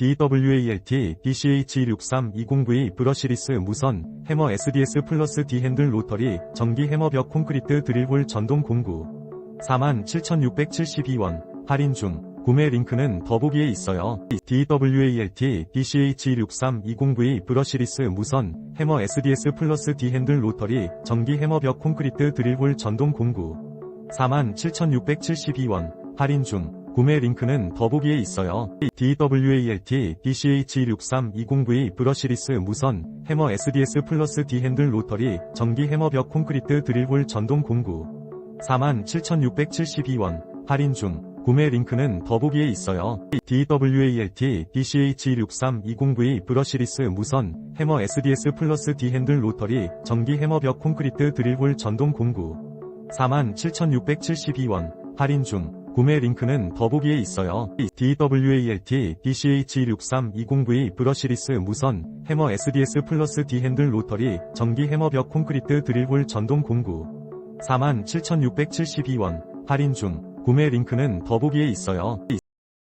DWALT DCH263-209의 브러시리스 무선 해머 SDS 플러스 D 핸들 로터리 전기 해머 벽 콘크리트 드릴홀 전동 공구. 47,672원 할인 중. 구매 링크는 더보기에 있어요. DWALT DCH263-209의 브러시리스 무선 해머 SDS 플러스 D 핸들 로터리 전기 해머 벽 콘크리트 드릴홀 전동 공구. 47,672원 할인 중 구매 링크는 더보기에 있어요. DWALT DCH263-209의 브러시리스 무선 해머 SDS 플러스 D 핸들 로터리 전기 해머 벽 콘크리트 드릴홀 전동 공구 47,672원 할인 중 구매 링크는 더보기에 있어요. DWALT DCH263-209의 브러시리스 무선 해머 SDS 플러스 D 핸들 로터리 전기 해머 벽 콘크리트 드릴홀 전동 공구 47,672원 할인 중 구매 링크는 더보기에 있어요. DWALT DCH263-209의 브러시리스 무선 해머 SDS 플러스 D 핸들 로터리 전기 해머 벽 콘크리트 드릴홀 전동 공구 47,672원 할인 중 구매 링크는 더보기에 있어요.